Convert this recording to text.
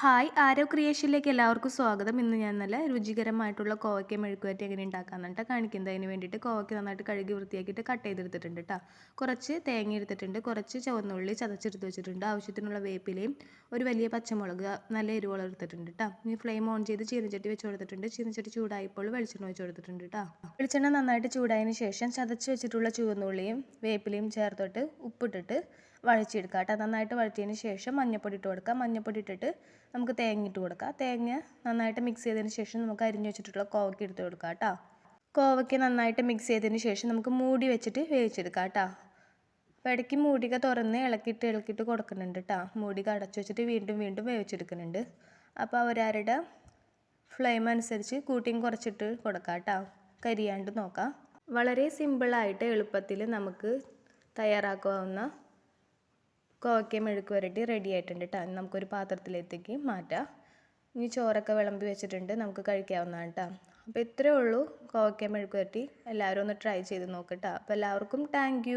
Hi ആരോ ക്രിയേഷനിലേക്ക് എല്ലാവർക്കും സ്വാഗതം. ഇന്ന് ഞാൻ നല്ല രുചികരമായിട്ടുള്ള കോവയ്ക്ക മെഴുക്കുവരട്ടി എങ്ങനെ ഉണ്ടാക്കാമെന്നിട്ട് കാണിക്കുന്നത്. അതിന് വേണ്ടിയിട്ട് കോവയ്ക്ക നന്നായിട്ട് കഴുകി വൃത്തിയാക്കിയിട്ട് കട്ട് ചെയ്തെടുത്തിട്ടുണ്ട് കേട്ടോ കുറച്ച് തേങ്ങ എടുത്തിട്ടുണ്ട് കുറച്ച് ചുവന്നുള്ളി ചതച്ചെടുത്ത് വെച്ചിട്ടുണ്ട്. ആവശ്യത്തിനുള്ള വേപ്പിലയും ഒരു വലിയ പച്ചമുളക് നല്ല എരിവോളം എടുത്തിട്ടുണ്ട് കേട്ടോ ഇനി ഫ്ലെയിം ഓൺ ചെയ്ത് ചീനച്ചട്ടി വെച്ച് കൊടുത്തിട്ടുണ്ട്. ചീനച്ചട്ടി ചൂടായപ്പോൾ വെളിച്ചെണ്ണ വെച്ച് കൊടുത്തിട്ടുണ്ട് കേട്ടോ വെളിച്ചെണ്ണ നന്നായിട്ട് ചൂടായതിന് ശേഷം ചതച്ച് വെച്ചിട്ടുള്ള ചുവന്നുള്ളിയും വേപ്പിലയും ചേർത്തിട്ട് ഉപ്പിട്ടിട്ട് വഴച്ചെടുക്കുക കേട്ടോ നന്നായിട്ട് വഴറ്റിയതിന് ശേഷം മഞ്ഞപ്പൊടി ഇട്ട് കൊടുക്കാം. മഞ്ഞപ്പൊടി ഇട്ടിട്ട് നമുക്ക് തേങ്ങ ഇട്ട് കൊടുക്കാം. തേങ്ങ നന്നായിട്ട് മിക്സ് ചെയ്തതിന് ശേഷം നമുക്ക് അരിഞ്ഞു വെച്ചിട്ടുള്ള കോവയ്ക്ക് എടുത്ത് കൊടുക്കാം കേട്ടോ കോവയ്ക്ക് നന്നായിട്ട് മിക്സ് ചെയ്തതിന് ശേഷം നമുക്ക് മൂടി വെച്ചിട്ട് വേവിച്ചെടുക്കാം കേട്ടോ അപ്പോൾ ഇടയ്ക്ക് മൂടിക തുറന്ന് ഇളക്കിയിട്ട് ഇളക്കിയിട്ട് കൊടുക്കുന്നുണ്ട് കേട്ടോ മൂടിക അടച്ചു വെച്ചിട്ട് വീണ്ടും വീണ്ടും വേവിച്ചെടുക്കുന്നുണ്ട്. അപ്പോൾ ഒരാരുടെ ഫ്ലെയിം അനുസരിച്ച് കൂട്ടിയും കുറച്ചിട്ട് കൊടുക്കാം കേട്ടോ കരിയാണ്ട് നോക്കാം. വളരെ സിമ്പിളായിട്ട് എളുപ്പത്തിൽ നമുക്ക് തയ്യാറാക്കാവുന്ന കോവയ്ക്ക മെഴുക്ക് വരട്ടി റെഡി ആയിട്ടുണ്ട് കേട്ടോ നമുക്കൊരു പാത്രത്തിലേക്ക് മാറ്റാം. ഇനി ചോറൊക്കെ വിളമ്പി വെച്ചിട്ടുണ്ട്. നമുക്ക് കഴിക്കാവുന്നതാണ് കേട്ടോ അപ്പോൾ ഇത്രയേ ഉള്ളൂ. കോവയ്ക്ക മെഴുക്ക് വരട്ടി എല്ലാവരും ഒന്ന് ട്രൈ ചെയ്ത് നോക്കട്ടോ അപ്പോൾ എല്ലാവർക്കും താങ്ക്